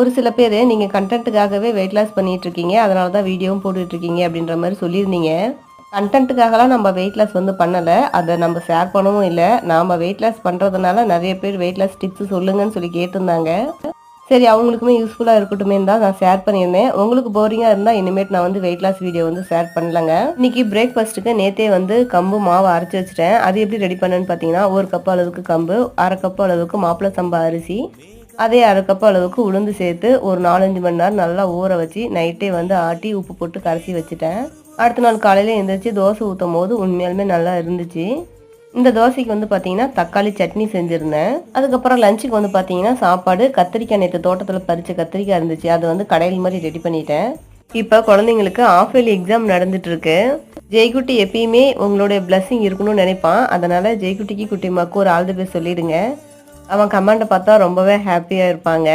ஒரு சில பேர் நீங்கள் கண்டென்ட்டுக்காகவே வெயிட் லாஸ் பண்ணிகிட்ருக்கீங்க இருக்கீங்க அதனால தான் வீடியோவும் போட்டுட்ருக்கீங்க அப்படின்ற மாதிரி சொல்லியிருந்தீங்க. கண்டென்ட்டுக்காகலாம் நம்ம வெயிட் லாஸ் வந்து பண்ணலை அதை நம்ம ஷேர் பண்ணவும் இல்லை. நாம் வெயிட் லாஸ் பண்ணுறதுனால நிறைய பேர் வெயிட் லாஸ் டிப்ஸ் சொல்லுங்கன்னு சொல்லி கேட்டிருந்தாங்க. சரி அவங்களுக்குமே யூஸ்ஃபுல்லாக இருக்கட்டுமே தான் நான் ஷேர் பண்ணியிருந்தேன். உங்களுக்கு போரிங்காக இருந்தால் இனிமேட் நான் வந்து வெயிட் லாஸ் வீடியோ வந்து ஷேர் பண்ணலங்க. இன்றைக்கி பிரேக்ஃபாஸ்ட்டுக்கு நேத்தே வந்து கம்பு மாவு அரைச்சி வச்சிட்டேன். அது எப்படி ரெடி பண்ணேன்னு பார்த்தீங்கன்னா ஒரு கப் அளவுக்கு கம்பு அரை கப் அளவுக்கு மாப்பிள்ளை சம்பா அரிசி அதே அரைக்கப்பு அளவுக்கு உளுந்து சேர்த்து ஒரு நாலஞ்சு மணி நேரம் நல்லா ஊற வச்சு நைட்டே வந்து ஆட்டி உப்பு போட்டு கரைச்சி வச்சுட்டேன். அடுத்த நாள் காலையில் எழுந்திரிச்சு தோசை ஊற்றும் போது உண்மையாலுமே நல்லா இருந்துச்சு. இந்த தோசைக்கு வந்து பார்த்தீங்கன்னா தக்காளி சட்னி செஞ்சுருந்தேன். அதுக்கப்புறம் லஞ்சுக்கு வந்து பார்த்தீங்கன்னா சாப்பாடு கத்திரிக்காய் நேற்று தோட்டத்தில் பறித்த கத்திரிக்காய் இருந்துச்சு. அது வந்து கடையில் மாதிரி ரெடி பண்ணிட்டேன். இப்போ குழந்தைங்களுக்கு ஆஃப் இயர்லி எக்ஸாம் நடந்துட்டுருக்கு. ஜெய்குட்டி எப்பயுமே உங்களுடைய பிளஸ்ஸிங் இருக்கணும்னு நினைப்பான். அதனால் ஜெய்குட்டிக்கு குட்டிமாக்கு ஒரு ஆல் தி பெஸ்ட் சொல்லிடுங்க. அவன் கமெண்ட்டை பார்த்தா ரொம்பவே ஹாப்பியாக இருப்பாங்க.